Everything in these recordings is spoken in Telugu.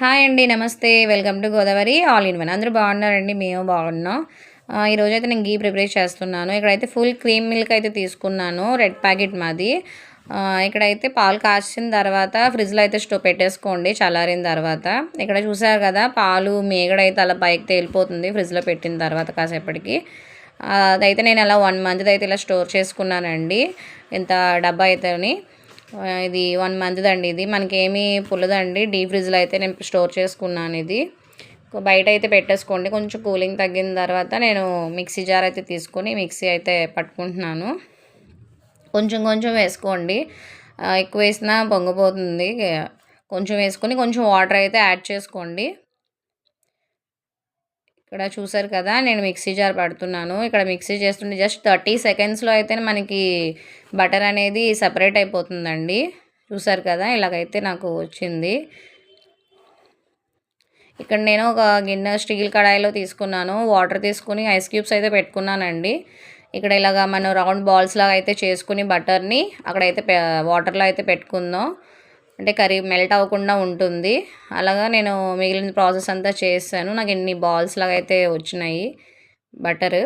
హాయ్ అండి నమస్తే. Welcome to Godavari. All in one. అందరూ బాగున్నారండి? మేము బాగున్నాం. ఈరోజు అయితే నేను గీ ప్రిపేర్ చేస్తున్నాను. ఇక్కడైతే ఫుల్ క్రీమ్ మిల్క్ అయితే తీసుకున్నాను. రెడ్ ప్యాకెట్ మాది. ఇక్కడైతే పాలు కాచిన తర్వాత ఫ్రిడ్జ్లో అయితే స్టో పెట్టేసుకోండి చల్లారిన తర్వాత. ఇక్కడ చూసారు కదా పాలు మేగడైతే అలా పైకి తేలిపోతుంది ఫ్రిడ్జ్లో పెట్టిన తర్వాత కాసేపటికి. అదైతే నేను అలా వన్ మంత్ అయితే ఇలా స్టోర్ చేసుకున్నానండి. ఇంత డబ్బా అయితేని. ఇది వన్ మంత్ అండి ఇది. మనకేమీ పుల్లదండి. డీప్ ఫ్రిడ్జ్లో అయితే నేను స్టోర్ చేసుకున్నాను ఇది. బయట అయితే పెట్టేసుకోండి. కొంచెం కూలింగ్ తగ్గిన తర్వాత నేను మిక్సీ జార్ అయితే తీసుకొని మిక్సీ అయితే పట్టుకుంటున్నాను. కొంచెం కొంచెం వేసుకోండి. ఎక్కువ వేసినా పొంగిపోతుంది. కొంచెం వేసుకొని కొంచెం వాటర్ అయితే యాడ్ చేసుకోండి. ఇక్కడ చూసారు కదా నేను మిక్సీ జార్ పడుతున్నాను. ఇక్కడ మిక్సీ చేస్తుంటే జస్ట్ థర్టీ సెకండ్స్లో అయితే మనకి బటర్ అనేది సపరేట్ అయిపోతుందండి. చూసారు కదా ఇలాగైతే నాకు వచ్చింది. ఇక్కడ నేను ఒక గిన్నె స్టీల్ కడాయిలో తీసుకున్నాను. వాటర్ తీసుకుని ఐస్ క్యూబ్స్ అయితే పెట్టుకున్నానండి. ఇక్కడ ఇలాగా మనం రౌండ్ బాల్స్ లాగా అయితే చేసుకుని బటర్ని అక్కడైతే వాటర్లో అయితే పెట్టుకుందాం. అంటే కర్రీ మెల్ట్ అవ్వకుండా ఉంటుంది. అలాగా నేను మిగిలిన ప్రాసెస్ అంతా చేశాను. నాకు ఇన్ని బాల్స్ లాగా అయితే వచ్చినాయి. బటర్.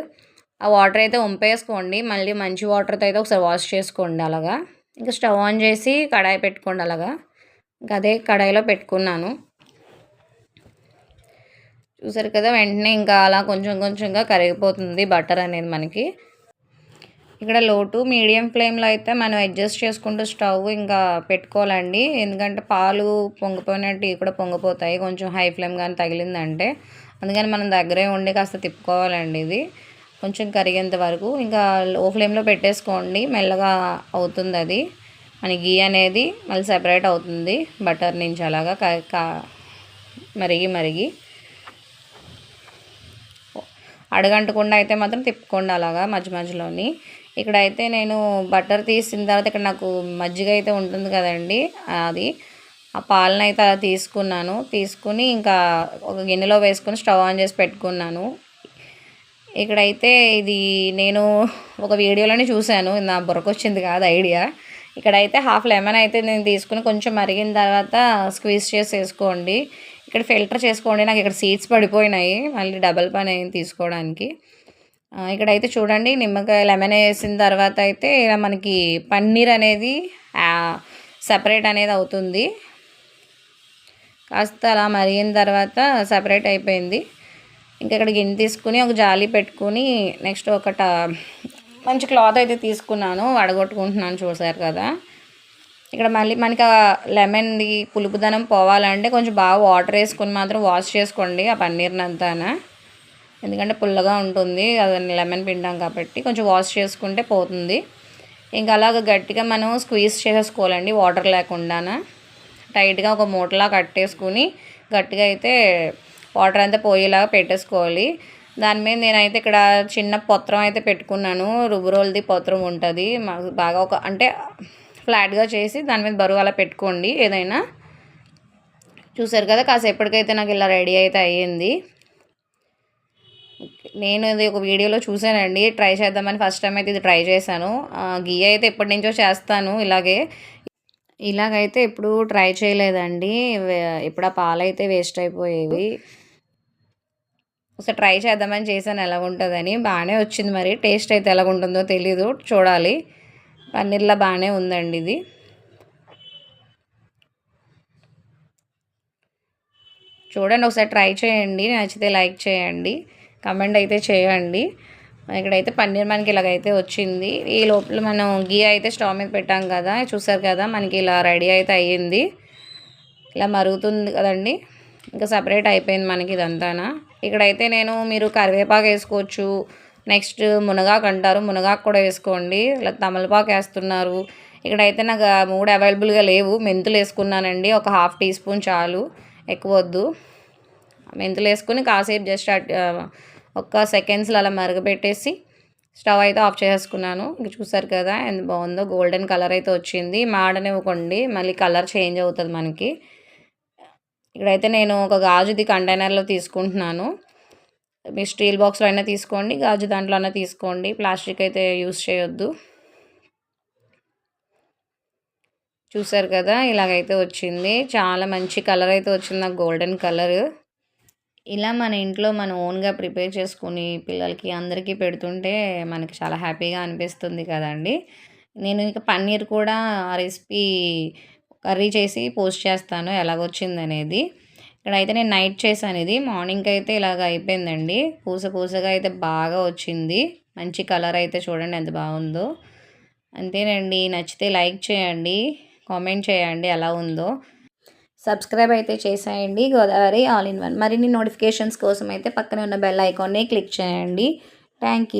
ఆ వాటర్ అయితే వంపేసుకోండి. మళ్ళీ మంచి వాటర్తో అయితే ఒకసారి వాష్ చేసుకోండి అలాగా. ఇంకా స్టవ్ ఆన్ చేసి కడాయి పెట్టుకోండి అలాగా. ఇంకా అదే కడాయిలో పెట్టుకున్నాను. చూసారు కదా వెంటనే ఇంకా అలా కొంచెం కొంచెంగా కరిగిపోతుంది బటర్ అనేది మనకి. ఇక్కడ లో టు మీడియం ఫ్లేమ్లో అయితే మనం అడ్జస్ట్ చేసుకుంటూ స్టవ్ ఇంకా పెట్టుకోవాలండి. ఎందుకంటే పాలు పొంగిపోయినట్టు ఇవి కూడా పొంగిపోతాయి. కొంచెం హై ఫ్లేమ్ కానీ తగిలిందంటే. అందుకని మనం దగ్గరే ఉండి కాస్త తిప్పుకోవాలండి ఇది. కొంచెం కరిగేంత వరకు. ఇంకా లో ఫ్లేమ్లో పెట్టేసుకోండి. మెల్లగా అవుతుంది అది. మన గీ అనేది మళ్ళీ సెపరేట్ అవుతుంది. బటర్ నుంచి అలాగా క- క- మరిగి మరిగి. అడగంటకుండా అయితే మాత్రం తిప్పుకోండి అలాగా మధ్య మధ్యలోని. ఇక్కడ అయితే నేను బటర్ తీసిన తర్వాత ఇక్కడ నాకు మజ్జిగ అయితే ఉంటుంది కదండి అది. ఆ పాలన అయితే అలా తీసుకున్నాను. తీసుకుని ఇంకా ఒక గిన్నెలో వేసుకొని స్టవ్ ఆన్ చేసి పెట్టుకున్నాను. ఇక్కడైతే ఇది నేను ఒక వీడియోలోనే చూశాను. నా నా బుర్రకొచ్చింది కాదు ఐడియా. ఇక్కడైతే హాఫ్ లెమన్ అయితే నేను తీసుకుని కొంచెం మరిగిన తర్వాత స్క్వీజ్ చేసి వేసుకోండి ఇక్కడ ఫిల్టర్ చేసుకోండి. నాకు ఇక్కడ సీడ్స్ పడిపోయినాయి. మళ్ళీ డబల్ పని అయింది తీసుకోవడానికి. ఇక్కడైతే చూడండి నిమ్మకాయ లెమన్ వేసిన తర్వాత అయితే ఇలా మనకి పన్నీర్ అనేది సపరేట్ అనేది అవుతుంది. కాస్త అలా మరిగిన తర్వాత సపరేట్ అయిపోయింది. ఇంకా ఇక్కడ గిన్నె తీసుకుని ఒక జాలి పెట్టుకుని నెక్స్ట్ ఒకట మంచి క్లాత్ అయితే తీసుకున్నాను. వడగొట్టుకుంటున్నాను చూసారు కదా. ఇక్కడ మళ్ళీ మనకి ఆ లెమన్ది పులుపుదనం పోవాలంటే కొంచెం బాగా వాటర్ వేసుకొని మాత్రం వాష్ చేసుకోండి ఆ పన్నీర్ని అంతానా. ఎందుకంటే పుల్లగా ఉంటుంది అది లెమన్ పిండాం కాబట్టి కొంచెం వాష్ చేసుకుంటే పోతుంది. ఇంకా అలాగ గట్టిగా మనం స్క్వీజ్ చేసేసుకోవాలండి వాటర్ లేకుండానా. టైట్గా ఒక మూటలా కట్టేసుకుని గట్టిగా అయితే వాటర్ అంతా పోయేలాగా పెట్టేసుకోవాలి. దాని మీద నేనైతే ఇక్కడ చిన్న పత్రం అయితే పెట్టుకున్నాను. రుబ్బురోల్ది పత్రం ఉంటుంది. మాకు బాగా ఒక అంటే ఫ్లాట్గా చేసి దాని మీద బరువు అలా పెట్టుకోండి ఏదైనా. చూసారు కదా కాసేపటికైతే నాకు ఇలా రెడీ అయితే అయ్యింది. నేను ఇది ఒక వీడియోలో చూశానండి. ట్రై చేద్దామని ఫస్ట్ టైం అయితే ఇది ట్రై చేశాను. గీ అయితే ఎప్పటి నుంచో చేస్తాను ఇలాగే. ఇలాగైతే ఎప్పుడు ట్రై చేయలేదండి. వే- ఇప్పుడు ఆ పాలైతే వేస్ట్ అయిపోయేవి. ఒకసారి ట్రై చేద్దామని చేశాను. ఎలా ఉంటుందని బాగానే వచ్చింది మరి. టేస్ట్ అయితే ఎలా ఉంటుందో తెలీదు. చూడాలి. పన్నీర్లా బాగానే ఉందండి ఇది. చూడండి ఒకసారి ట్రై చేయండి. నచ్చితే లైక్ చేయండి. కమెంట్ అయితే చేయండి. ఇక్కడైతే పన్నీర్ మనకి ఇలాగైతే వచ్చింది. ఈ లోపల మనం గీ అయితే స్టవ్ మీద పెట్టాం కదా చూసారు కదా మనకి ఇలా రెడీ అయితే అయ్యింది. ఇలా మరుగుతుంది కదండి. ఇంకా సపరేట్ అయిపోయింది మనకి ఇదంతానా. ఇక్కడైతే నేను మీరు కరివేపాకు వేసుకోవచ్చు నెక్స్ట్ మునగాకు అంటారు. మునగాకు కూడా వేసుకోండి. ఇలా తమలపాకు వేస్తున్నారు. ఇక్కడైతే నాకు మూడు అవైలబుల్గా లేవు. మెంతులు వేసుకున్నానండి. ఒక హాఫ్ టీ స్పూన్ చాలు. ఎక్కువ వద్దు. మెంతులు వేసుకుని కాసేపు జస్ట్ అట్ ఒక్క సెకండ్స్లో అలా మరగబెట్టేసి స్టవ్ అయితే ఆఫ్ చేసుకున్నాను ఇంక చూసారు కదా ఎంత బాగుందో గోల్డెన్ కలర్ అయితే వచ్చింది. మాడనివ్వకండి. మళ్ళీ కలర్ చేంజ్ అవుతుంది మనకి. ఇక్కడైతే నేను ఒక గాజుది కంటైనర్లో తీసుకుంటున్నాను. మీ స్టీల్ బాక్స్లో అయినా తీసుకోండి గాజు దాంట్లో అయినా తీసుకోండి. ప్లాస్టిక్ అయితే యూస్ చేయొద్దు. చూసారు కదా ఇలాగైతే వచ్చింది. చాలా మంచి కలర్ అయితే వచ్చింది నాకు గోల్డెన్ కలర్. ఇలా మన ఇంట్లో మనం ఓన్గా ప్రిపేర్ చేసుకుని పిల్లలకి అందరికీ పెడుతుంటే మనకి చాలా హ్యాపీగా అనిపిస్తుంది కదండి. నేను ఇంకా పన్నీర్ కూడా ఆ రెసిపీ కర్రీ చేసి పోస్ట్ చేస్తాను ఎలాగొచ్చింది అనేది ఇక్కడైతే నేను నైట్ చేశాను ఇది. మార్నింగ్ అయితే ఇలాగ అయిపోయిందండి. పూస పూసగా అయితే బాగా వచ్చింది. మంచి కలర్ అయితే చూడండి ఎంత బాగుందో. అంతేనండి. నచ్చితే లైక్ చేయండి కామెంట్ చేయండి ఎలా ఉందో. సబ్స్క్రైబ్ అయితే చేసేయండి. Godavari all in one. మరిన్ని నోటిఫికేషన్స్ కోసం అయితే పక్కనే ఉన్న బెల్ ఐకాన్ని క్లిక్ చేయండి. Thank you